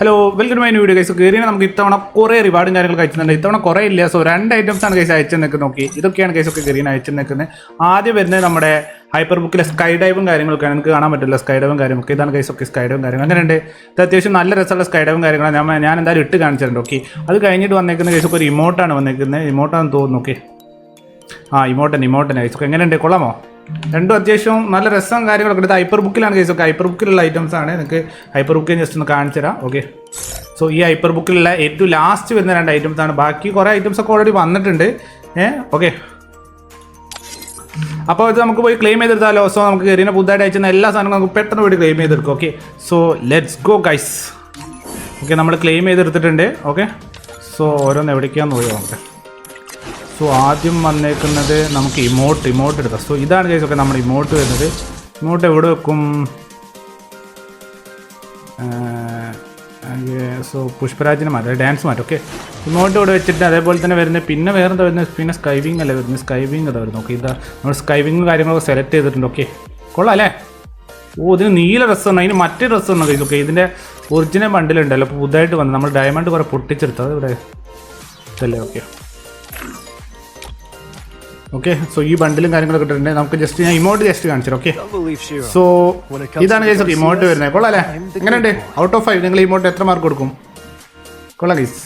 Hello welcome to my new video guys കയറിയാണ് നമുക്ക് ഇത്തവണ കുറേ റിവാർഡും കാര്യങ്ങളൊക്കെ അയച്ചിട്ടുണ്ട്. ഇത്തവണ കുറേ ഇല്ല. സോ രണ്ട് ഐറ്റംസ് ആണ് കൈസ് അയച്ചു നിൽക്കുന്നത് നോക്കി. ഇതൊക്കെയാണ് കൈസ് ഒക്കെ കയറിയാണ് അയച്ചു നിൽക്കുന്നത് ആദ്യം വരുന്നത് നമ്മുടെ ഹൈപ്പർ ബുക്കിലെ സ്കൈ ഡൈവും കാര്യങ്ങളൊക്കെയാണ് എനിക്ക് കാണാൻ പറ്റില്ല സ്കൈ ഡൈവും കാര്യങ്ങളൊക്കെ. ഇതാണ് കൈസ് ഒക്കെ സ്കൈ ഡൈവും കാര്യങ്ങൾ അങ്ങനെയുണ്ട്. ഇത് അത്യാവശ്യം നല്ല രസമുള്ള സ്കൈ ഡൈവും കാര്യങ്ങളാണ്. ഞാൻ ഞാൻ എന്തായാലും ഇട്ട് കാണിച്ചിട്ടുണ്ട് ഓക്കെ അത് കഴിഞ്ഞിട്ട് വന്നേക്കുന്ന കേസൊക്കെ ഒരു ഇമോട്ടാണ് വന്നേക്കുന്നത്. ഇമോട്ടാണെന്ന് തോന്നുന്നു. ഓക്കെ ആ ഇമോട്ടൻ ഇമോട്ടൻ കൈസൊക്കെ എങ്ങനെയുണ്ട്? കൊള്ളാമോ? രണ്ടും അത്യാവശ്യം നല്ല രസം കാര്യങ്ങളൊക്കെ ഇത് ഹൈപ്പർ ബുക്കിലാണ് കേസ് ഒക്കെ ഹൈപ്പർ ബുക്കിലുള്ള ഐറ്റംസ് ആണ്. നിങ്ങൾക്ക് ഹൈപ്പർ ബുക്കിൽ ജസ്റ്റ് ഒന്ന് കാണിച്ചു തരാം. ഓക്കെ സോ ഈ ഹൈപ്പർ ബുക്കിലുള്ള ഏറ്റവും ലാസ്റ്റ് വരുന്ന രണ്ട് ഐറ്റംസ് ആണ്. ബാക്കി കുറേ ഐറ്റംസ് ഒക്കെ ഓൾറെഡി വന്നിട്ടുണ്ട്. ഏ ഓക്കെ അപ്പോൾ ഇത് നമുക്ക് പോയി ക്ലെയിം ചെയ്തെടുത്താലോ? സോ നമുക്ക് കയറിയ പുതുതായിട്ട് അയച്ചുന്ന എല്ലാ സാധനങ്ങളും നമുക്ക് പെട്ടെന്ന് പോയിട്ട് ക്ലെയിം ചെയ്തെടുക്കും. Okay so let's go guys okay നമ്മൾ ക്ലെയിം ചെയ്തെടുത്തിട്ടുണ്ട്. ഓക്കെ സോ ഓരോന്ന് എവിടേക്കാന്ന് പോയി നമുക്ക് സോ ആദ്യം വന്നേക്കുന്നത് നമുക്ക് ഇമോട്ട് ഇമോട്ട് എടുക്കാം. സോ ഇതാണ് കേസ് ഒക്കെ നമ്മുടെ ഇമോട്ട് വരുന്നത്. ഇമോട്ട് എവിടെ വെക്കും? സോ പുഷ്പരാജിനെ മാറ്റും ഡാൻസ് മാറ്റും ഓക്കെ ഇമോട്ട് ഇവിടെ വെച്ചിട്ട് അതേപോലെ തന്നെ വരുന്നത് പിന്നെ വേറെ എന്താ വരുന്നത്? പിന്നെ സ്കൈവിങ് അല്ലേ വരുന്നത്? സ്കൈവിങ് അതാ വരുന്നത്. ഓക്കെ ഇതാ നമ്മൾ സ്കൈവിങ് കാര്യങ്ങളൊക്കെ സെലക്ട് ചെയ്തിട്ടുണ്ട് ഓക്കെ കൊള്ളാം അല്ലേ? ഓ ഇതിന് നീല ഡ്രസ്സാണ് അതിന് മറ്റേ ഡ്രസ്സാണ് കൈസ് ഓക്കെ ഇതിന്റെ ഒറിജിനൽ ബണ്ടിലുണ്ടല്ലോ പുതുതായിട്ട് വന്നത്. നമ്മൾ ഡയമണ്ട് കുറേ പൊട്ടിച്ചെടുത്തത് ഇവിടെ. ഇതല്ലേ ഓക്കെ ഓക്കെ സോ ഈ ബണ്ടിലും കാര്യങ്ങളൊക്കെ ഇട്ടിട്ടുണ്ട്. നമുക്ക് ജസ്റ്റ് ഞാൻ ഇമോട്ട് ജസ്റ്റ് കാണിച്ചു ഓക്കെ. സോ ഇതാണ് ഗൈസ് ഇമോട്ട് വരുന്നത്. കൊള്ളാം അല്ലേ? എങ്ങനെയുണ്ട്? ഔട്ട് ഓഫ് ഫൈവ് നിങ്ങൾ ഇമോട്ട് എത്ര മാർക്ക് കൊടുക്കും? കൊള്ളാം ഗൈസ്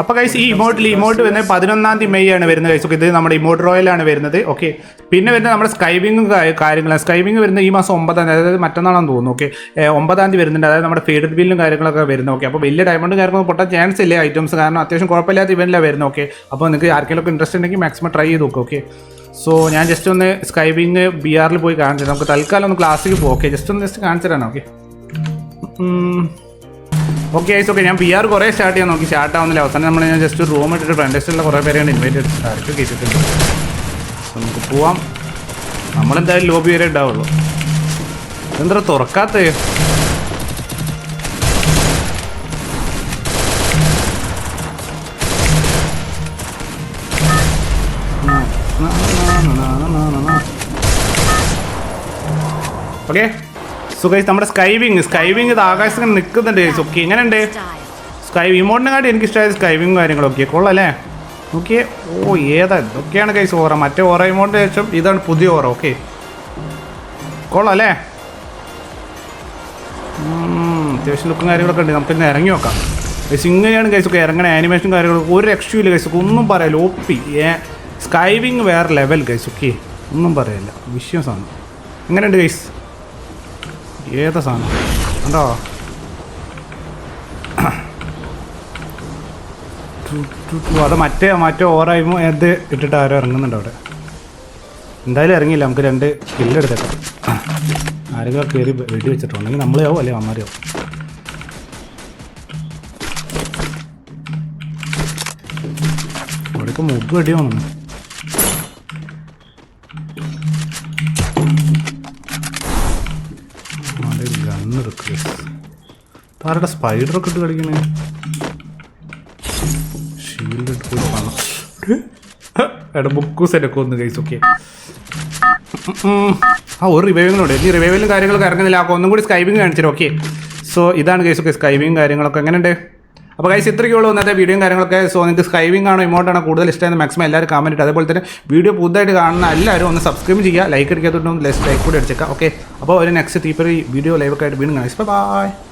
അപ്പൊ ഗൈസ് ഈ ഇമോട്ടിൽ ഇമോട്ട് വരുന്നത് പതിനൊന്നാം തീയതി മെയ് ആണ് വരുന്നത് ഓക്കെ ഇത് നമ്മുടെ ഇമോട്ട് റോയൽ ആണ് വരുന്നത്. ഓക്കെ പിന്നെ വരുന്നത് നമ്മുടെ സ്കൈവിങ്ങും കാര്യങ്ങളാണ്. സ്കൈബിങ് വരുന്നത് ഈ മാസം ഒമ്പതാം തീയതി അതായത് മറ്റന്നാളാണെന്ന് തോന്നുന്നു. ഓക്കെ ഒമ്പതാം തീയതി വരുന്നുണ്ട്. അതായത് നമ്മുടെ ഫീഡ് ബില്ലും കാര്യങ്ങളൊക്കെ വരുന്നത്. ഓക്കെ അപ്പോൾ വലിയ ഡയമണ്ട് കാര്യങ്ങളൊന്നും പൊട്ടാൻ ചാൻസ് ഇല്ല ഐറ്റംസ് കാരണം അത്യാവശ്യം കുഴപ്പമില്ലാത്ത ഇവന്റിലാണ് വരുന്നത്. ഓക്കെ അപ്പോൾ നിങ്ങൾക്ക് ആർക്കെങ്കിലും ഇൻട്രസ്റ്റ് ഉണ്ടെങ്കിൽ മാക്സിമം ട്രൈ ചെയ്ത് നോക്കുക ഓക്കെ സോ ഞാൻ ജസ്റ്റ് ഒന്ന് സ്കൈബിങ് ബി ആറിൽ പോയി കാണിച്ചു നമുക്ക് തൽക്കാലം ഒന്ന് ക്ലാസ്സിൽ പോകും ഓക്കെ ജസ്റ്റ് ഒന്ന് ജസ്റ്റ് കാണിച്ചു തരാനോ. ഓക്കെ ഓക്കെ ഐസ് ഓക്കെ ഞാൻ പി ആർ കുറേ സ്റ്റാർട്ട് ചെയ്യാൻ നോക്കി. സ്റ്റാർട്ട് ആവുന്നില്ല. അവസാനം നമ്മൾ ഞാൻ ജസ്റ്റ് ഒരു റൂം ഇട്ടിട്ട് ഫ്രണ്ട്സിലുള്ള കുറേ പേരെയാണ് ഇൻവൈറ്റ് ചെയ്തിട്ട് സ്റ്റാർട്ട് അപ്പോൾ നമുക്ക് പോവാം. നമ്മളെന്തായാലും ലോബി വരെ ഉണ്ടാവുള്ളൂ. എന്താ തുറക്കാത്ത? ഓക്കെ സോ ഗൈസ് നമ്മുടെ സ്കൈവിങ് സ്കൈവിങ് ഇത് ആകാശത്തിന് നിൽക്കുന്നുണ്ട്. ഗൈസ് ഓക്കെ എങ്ങനെയുണ്ട്? സ്കൈ ഇമോട്ടിനെക്കാട്ടി എനിക്ക് ഇഷ്ടമായത് സ്കൈവിങ് കാര്യങ്ങളൊക്കെ കൊള്ളല്ലേ നോക്കിയേ ഓ ഏതാ ഇതൊക്കെയാണ് കൈസ് ഓറ. മറ്റേ ഓറ ഇമോട്ടിന് ശേഷം ഇതാണ് പുതിയ ഓറ. ഓക്കെ കൊള്ളാം അല്ലേ? ഉം, അത്യാവശ്യം ലുക്കും കാര്യങ്ങളൊക്കെ ഉണ്ട്. നമുക്ക് ഇന്ന് ഇറങ്ങി നോക്കാം. കൈസ് ഇങ്ങനെയാണ് കൈസ് ഒക്കെ ഇറങ്ങണ ആനിമേഷൻ കാര്യങ്ങളൊക്കെ. ഒരു രക്ഷയില്ല കൈസൊക്കെ ഒന്നും പറയാല്ല. ഒപ്പി ഏ സ്കൈവിങ് വേറെ ലെവൽ കൈസ് ഓക്കെ ഒന്നും പറയല്ല. സാധനം. എങ്ങനെയുണ്ട് കൈസ് ഏതാ സാധനം? ഉണ്ടോ. അത് മറ്റേ മറ്റേ ഓറായ്മ ഇത് ഇട്ടിട്ട് ആരോ ഇറങ്ങുന്നുണ്ട് അവിടെ. എന്തായാലും ഇറങ്ങിയില്ല. നമുക്ക് രണ്ട് കില്ലെടുത്തേക്കാം ആരെങ്കിലും കയറി വെടി വെച്ചിട്ടുണ്ടെങ്കിൽ നമ്മളെയാവും അല്ലെ അമ്മാരെയാവും ഇവിടെയൊക്കെ മുഗ് വെടി വന്നു. ഗണ്ണെടുക്കുക ആരുടെ സ്പൈഡറൊക്കെ ഇട്ട് കളിക്കണേ? ഷീൽഡ് ഇട്ട് പോയി കാണാം. എടാ ബുക്ക് സെറ്റൊക്കെ ഒന്ന് കൈസ് ഓക്കെ ആ ഒരു റിവൈവിങ്ങിനോട് ഇനി റിവൈവിലും കാര്യങ്ങളൊക്കെ ഇറങ്ങുന്നില്ല. അപ്പോൾ ഒന്നും കൂടി സ്കൈബിങ് കാണിച്ചിട്ട് ഓക്കെ സോ ഇതാണ് കേസ് ഓക്കെ സ്കൈബിങ് കാര്യങ്ങളൊക്കെ. എങ്ങനെയുണ്ട്? അപ്പോൾ കൈസ് ഇത്രയ്ക്കേ ഉള്ളൂ ഇന്നത്തെ വീഡിയോയും കാര്യങ്ങളൊക്കെ. സോ നിങ്ങൾക്ക് സ്ക്രൈബിംഗ് ആണോ ഇമോട്ടാണോ കൂടുതൽ ഇഷ്ടമായത് മാക്സിമം എല്ലാവരും കമന്റ് ഇട്ട് അതുപോലെ തന്നെ വീഡിയോ പുതുതായിട്ട് കാണുന്ന എല്ലാവരും ഒന്ന് സബ്സ്ക്രൈബ് ചെയ്യുക. ലൈക്ക് അടിക്കാത്തതുകൊണ്ടും ലെസ് ലൈക്ക് കൂടി അടിച്ചേക്കാം ഓക്കെ അപ്പോൾ ഒരു നെക്സ്റ്റ് തീപ്പറി വീഡിയോ ലൈവൊക്കെ ആയിട്ട് വീണ്ടും കാണിച്ചു ബൈ